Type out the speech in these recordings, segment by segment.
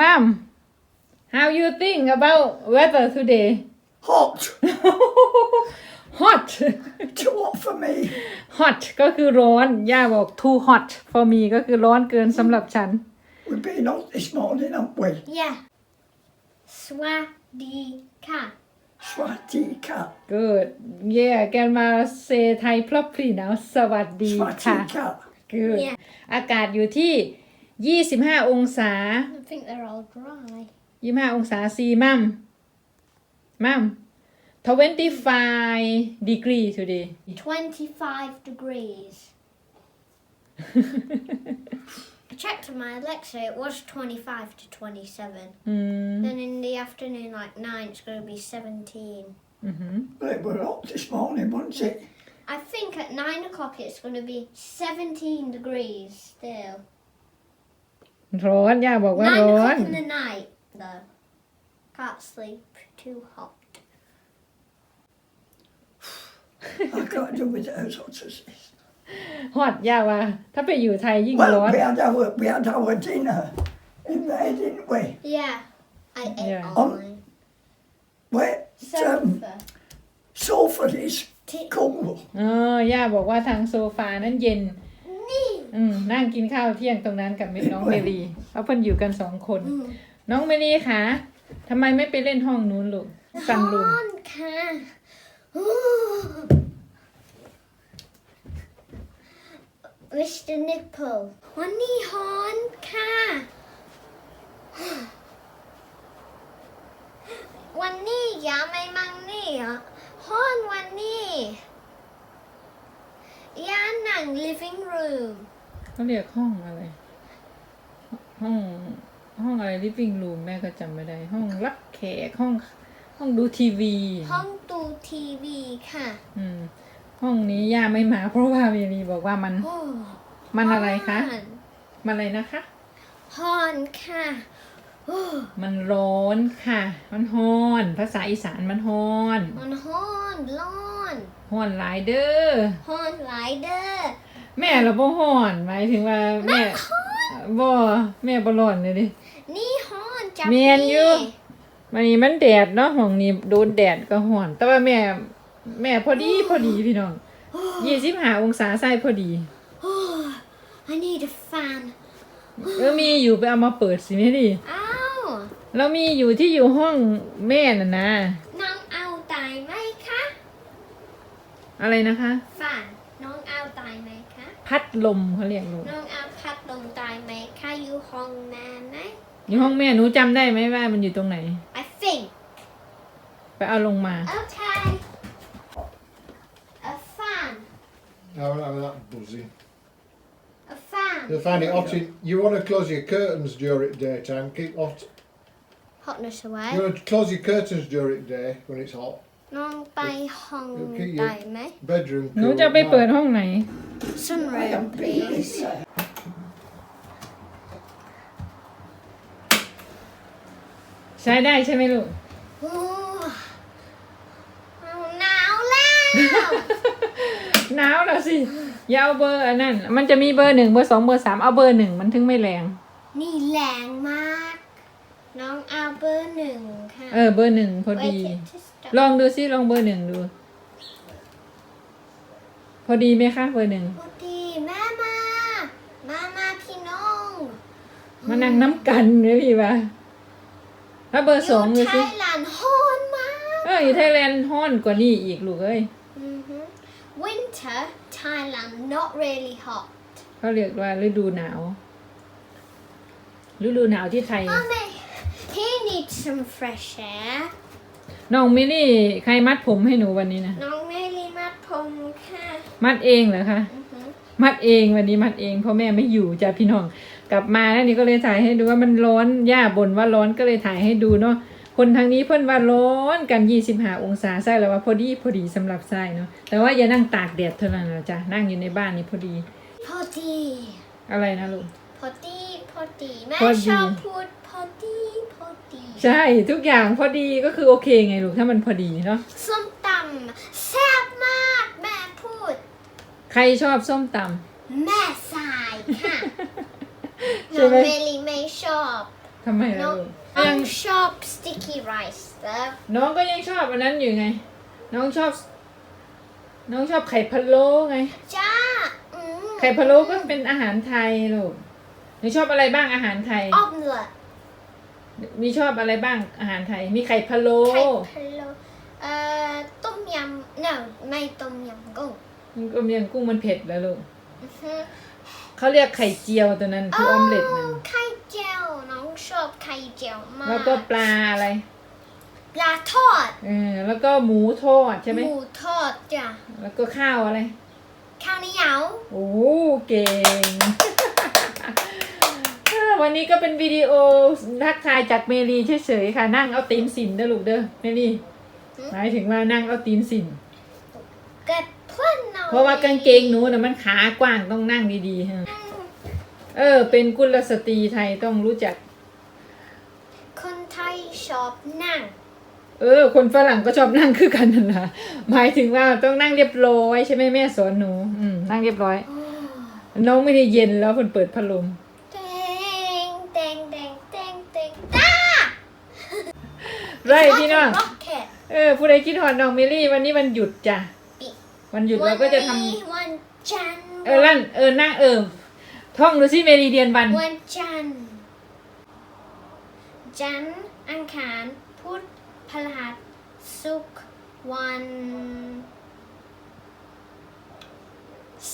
Mom how you think about weather today Hot. hot Too hot for me. hot ก็คือร้อน ย่าบอก too hot for me ก็คือร้อนเกินสำหรับฉัน We've been hot this morning, haven't we? Yeah. Swadika. Swati cat. good yeah grandma say Thai properly now สวัสดีค่ะ Swati cat. good Yeah. อากาศอยู่ที่ 25 องศา I think they're all dry. 25 องศาซีมัมมัม25 degree today 25 degrees. I checked on my Alexa, it was 25 to 27. อืม Then in the afternoon, like 9, it's going to be 17. อือหือ Well, it was hot this morning, wasn't it? I think at 9 o'clock it's going to be 17 degrees still. ร้อนย่าบอกว่า9ร้อน o'clock in the night, though. Can't sleep, too hot. I can't do with it as hot as this. ฮอตย่าว่า ถ้าไปอยู่ไทยยิ่งร้อน Well, we had our, we had our dinner in there, didn't we? Yeah, I ate Yeah. all Um, mine. Where um, Sofa. Salford is Ti- cool. เออย่าบอกว่าทางโซฟานั้นเย็น Nee. อืมนั่งกินข้าวเที่ยงตรงนั้นกับน้องเมลีเพราะเพิ่นอยู่กันสองคน Mm. น้องเมลีคะทำไมไม่ไปเล่นห้องนู้นลูกซันรูม Honka. Mr. Nipple. วันนี้ฮอนค่ะ วันนี้อย่าไม่มังนี่อะฮอนวันนี้อย่านั่ง living room เขาเรียกห้องอะไร ห้องห้องอะไร living room แม่ก็จำไม่ได้ ห้องรับแขกห้องห้องดูทีวี ห้องดูทีวีค่ะ อืม ห้องนี้ย่าไม่มา เพราะว่าเมลีบอกว่ามันโอ้มันอะไรคะฮอนมันอะไรนะคะฮอนค่ะโอ้มันร้อนค่ะ มันฮ้อน ภาษาอีสานมันฮ้อน มันฮอนร้อนฮ้อนหลายเด้อฮอนหลายเด้อ แม่เราบ่ฮ้อนหมายถึงว่าแม่บ่แม่บ่ร้อนเลยดินี่ฮอนจับเมียนอยู่มันนี้มันแดดเนาะห้องนี้โดนแดดก็ฮ้อน แต่ว่าแม่ แม่พอดีพอดีพี่น้องยี่สิบห้าองศาใส่พอดีโอ้ I need a fan เออมีอยู่ไปเอามาเปิดสิแม่ดิอ้าวเรามีอยู่ที่อยู่ห้องแม่น่ะนะน้องเอาตายไหมคะ อะไรนะคะฟันน้องเอาตายไหมคะ พัดลมเขาเรียกลูกน้องเอาพัดลมตายไหมคะอยู่ห้องแม่ไหมอยู่ห้องแม่หนูจำได้ไหมว่ามันอยู่ตรงไหน I think ไปเอาลงมา okay a fan How how that buzzing? a fan You'll find it hot. In, you want to close your curtains during daytime. Keep hot. hotness You away want to close your curtains during day when it's hot. น้องไปห้อง Okay, you- ได้ไหม Bedroom. หนู cool จะ at ไปเปิด night. ห้องไหน I sunroom haven't been in please there. ใช้ได้ใช่ไหมลูก โอ้เอาหนาวแล้วหนาวแล้วสิ อย่าเอาเบอร์อันนั้น มันจะมีเบอร์หนึ่งเบอร์สองเบอร์สามเอาเบอร์หนึ่งมันถึงไม่แรง นี่แรงมาก น้องเอาเบอร์หนึ่งค่ะเออเบอร์หนึ่งพอดี Wait, it to stop. ลองดูซิลองเบอร์หนึ่งดู พอดีไหมคะเบอร์หนึ่งพอดีแม่มา มามาพี่น้องมานั่งน้ำกันเลยพี่ปะถ้าเบอร์สองดูอยู่ไทสิยแลนด์ฮอนมากเอออยู่ไทยแลนด์ฮ้อนกว่านี้อีกลูกเอ้ยอือฮึ Winter Thailand not really hot เขาเรียกว่าฤดูหนาวฤดูหนาวที่ไทย Mommy he needs some fresh air น้องมิลลี่ใครมัดผมให้หนูวันนี้นะน้องไม่รีมัดผมค่ะมัดเองเหรอคะ อือฮึมัดเองวันนี้มัดเองเพราะแม่ไม่อยู่จ้ะพี่น้อง กลับมาแล้วนี่ก็เลยถ่ายให้ดูว่ามันร้อนย่าบ่นว่าร้อนก็เลยถ่ายให้ดูเนาะคนทางนี้เพิ่นว่าร้อนกัน25องศาใช่แล้วว่าพอดีพอดีสำหรับใช่เนาะแต่ว่าอย่านั่งตากแดดเท่านั้นนะจ้ะนั่งอยู่ในบ้านนี่พอดี พอดีอะไรนะลูก พอดีพอดีแม่พอดี ชอบพูดพอดีพอ ดีใช่ทุกอย่างพอดีก็คือโอเคไงลูกถ้ามันพอดีเนาะส้มตำแซ่บมากแม่พูด ใครชอบส้มตแม่สายค่ะใช่น้องไหม เมลีไม่ชอบำทำไมล่ะ No, ลูกยัง I'm sharp sticky rice though. น้องก็ยังชอบอันนั้นอยู่ไง น้องชอบ น้องชอบไข่พะโล้ไง Ja. Mm. ไข่พะโล้ก็เป็นอาหารไทยลูกหนูชอบอะไรบ้างอาหารไทย Omelette. มี ชอบอะไรบ้างอาหารไทย มีไข่พะโล้ Hello. Uh, tom yum. No, my tom yum goong. มันก็เมียงกุ้งมันเผ็ดแล้วลูก Mhm. เขาเรียกไข่เจียวตัวนั้นคือออมเล็ตนั่น Oh, ไข่เจียวน้องชอบไข่เจียวมากแล้วก็ปลาอะไรปลาทอดเออแล้วก็หมูทอดใช่ไหมหมูทอดจ้ะแล้วก็ข้าวอะไรข้าวเหนียวโอ้เก่ง วันนี้ก็เป็นวิดีโอทักทายจากเมลีเฉยๆค่ะ นั่งเอาตีนสินเด้อลูกเด้อเมลีหมายถึงว่านั่งเอาตีนสินกับเพื่อนน้องเพราะว่ากางเกงหนูน่ะมันขากว้างต้องนั่งดีๆฮะเออ เป็นกุลสตรีไทยต้องรู้จัก คนไทยชอบนั่ง เออ คนฝรั่งก็ชอบนั่งคือกันนั่นนะหมายถึงว่าต้องนั่งเรียบร้อยใช่ไหมแม่สอนหนู อืมนั่งเรียบร้อย น้องไม่ได้เย็นแล้วคนเปิดพัดลม เตงเตงเตงเตงเตงตา ไรพี่น้องร็อกเก็ตเออผู้ใดคิดหอนน้องเมลี่วันนี้วันหยุดจ้ะวันหยุดเราก็จะทำวันจันทร์เออลั่นเออนั่งเออท่องดูสิเมลีเดียนวันวันจันทร์จันทร์อังคารพุธพฤหัสศุกร์วัน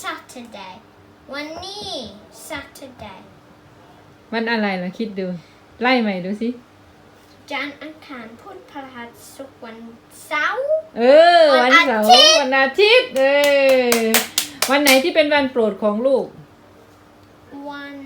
Saturday วันนี้ Saturday วันอะไรล่ะคิดดู ไล่ใหม่ดูสิ จันทร์อังคารพุธพฤหัสศุกร์วันเสาร์ เออ วัวันนอาเสาร์ทิตย์วันอาทิตย์เออวันไหนที่เป็นวันโปรดของลูก วัน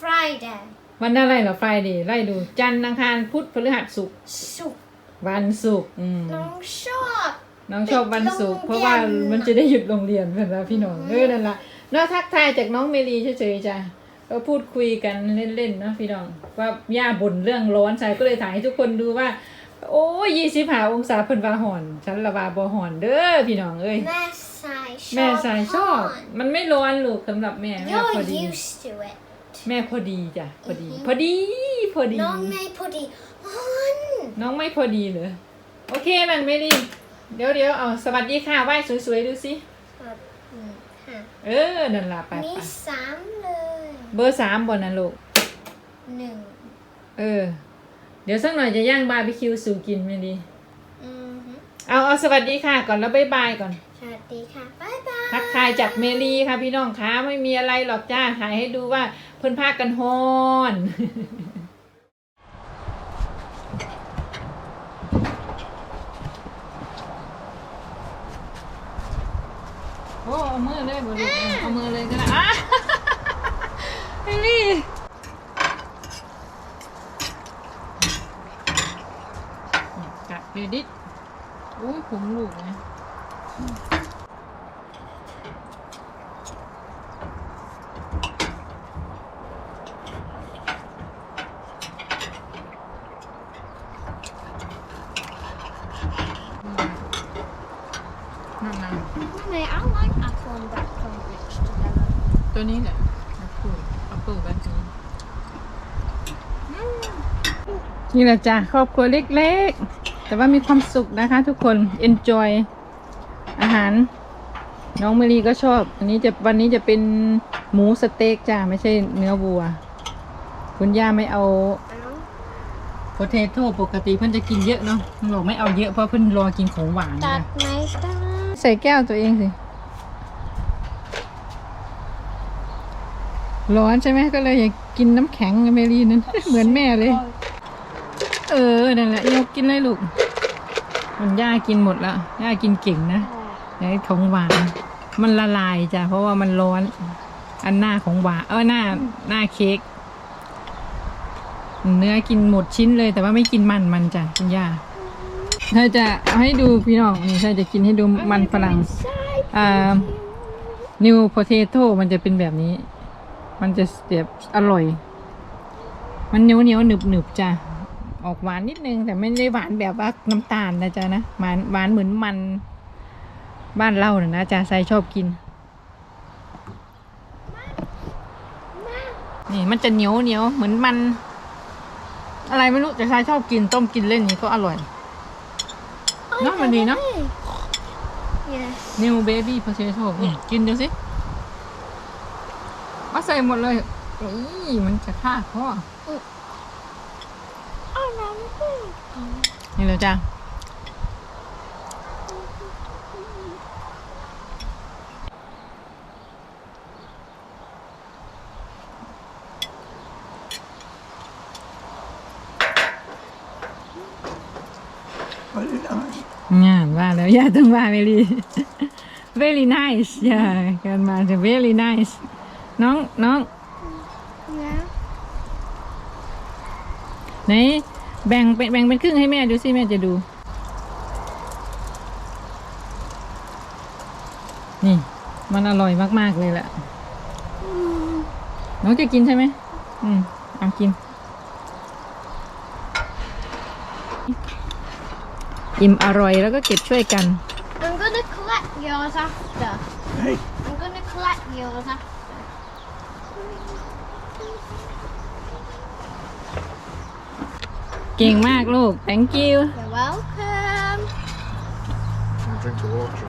Friday วันอะไรเหรอไฟเดย์ไล่ดู จันทร์อังคารพุธพฤหัสศุกร์ศุกร์วันศุกร์อืมน้องชอบน้องชอบวันศุกร์ไปโรงเรียนเพราะว่ามันจะได้หยุดโรงเรียนเป็นแล้วพี่น้องเออนั่นละนอกทักทายจากน้องเมลีเฉยๆจ้ะ ก็พูดคุยกันเล่นๆเนาะพี่น้องว่าย่าบ่นเรื่องร้อนใช่ก็เลยถ่ายให้ทุกคนดูว่า โอ้ยยี่สิบห้าองศาเพิ่นว่าห่อนฉันละว่าบ่ห่อนเด้อพี่น้องเอ้ยแม่สายชอบแม่สายชอบก่นมันไม่ร้อนลูกสำหรับแม่แม่ You're พอดี used to it แม่พอดีจ้ะพอดี พอดีพอดี น้องไม่พอดีฮันน้องไม่พอดีเหรอโอเคนั่นเมลีเดี๋ยวเดี๋ยวเอาสวัสดีค่ะไหว้สวยๆดูสิครับอืมค่ะเออนั่นล่ะไปมีไปสามเลย เบอร์สามบนนะลูก หนึ่งเออ เดี๋ยวสักหน่อยจะย่างบาร์บีคิวสู่กินไม่ดี อือฮึเอาเอาสวัสดีค่ะก่อนแล้วบ๊ายบายก่อน สวัสดีค่ะบ๊ายบายทักทายจากเมลีค่ะพี่น้องคะไม่มีอะไรหรอกจ้าถ่ายให้ดูว่าเพิ่นพากันฮอนโอ้เอามือเลยบ่ลูกเอามือเลยก็ได้อะ เมลี่กัดเลยดิอุ้ยผมลูกนะนั่นนะ Mommy, I like apple and blackcurrant mixed together. ตัวนี้แหละแอ ปลแอปเปิลแบบนี้นี่แหละจ้ะครอบครัวเล็กๆ แต่ว่ามีความสุขนะคะทุกคน enjoy อาหาร น้องมลีก็ชอบ อันนี้จะวันนี้จะเป็นหมูสเต็กจ้ะไม่ใช่เนื้อวัว คุณย่าไม่เอาโพเทโต้ปกติเพิ่นจะกินเยอะเนาะเพิ่นบอกไม่เอาเยอะเพราะเพิ่นรอกินของหวานตันะดไหมตาใส่แก้วตัวเองสิ ร้อนใช่ไหมก็เลยอยากกินน้ำแข็งเมลีนั้น เหมือนแม่เลย เออนั่นแหละยกกินเลยลูก มันย่ากินหมดแล้วย่ากินเก่งนะไอ้ของหวาน มันละลายจ้ะเพราะว่ามันร้อน อันหน้าของหวานเออหน้าหน้าเค้กเนื้อกินหมดชิ้นเลย แต่ว่าไม่กินมันมันจ้ะคุณย่าเธอจะเอาให้ดูพี่น้องนี่เธอจะกินให้ดูมันฝรั่งอ่านิวโพเทโต้มันจะเป็นแบบนี้ มันจะแบบอร่อย มันเหนียวเหนียวหนึบหนึบจ้ะออกหวานนิดนึง แต่ไม่ได้หวานแบบว่าน้ำตาลนะจ๊ะนะหวานหวานเหมือนมัน บ้านเราน่ะนะจ๊ะใส่ชอบกินไม่นี่มันจะเหนียวเหนียวเหมือนมัน อะไรไม่รู้แต่ชายชอบกินต้มกินเล่นนี้ก็อร่อยเนอะมันดีเนอะ Yes. New baby potato นี่กินดูสิมาใส่หมดเลยนี่มันจะฆ่าพ่อ Oh, no. นี่เลยจ้า But it nice. งานว่าแล้วอย่าต้องว่า very very nice อย่ากันมาจะ very nice น้องน้อง Yeah. ไหนแบ่งเป็นแบ่งเป็นครึ่งให้แม่ดูสิแม่จะดู นี่ มันอร่อยมากๆเลยแหละน้องจะกินใช่ไหมอืมเอากิน อิ่มอร่อยแล้วก็เก็บช่วยกัน I'm gonna collect yours after. Hey, I'm gonna collect yours after. ก่งมากลูก thank you You're welcome. Drink the water.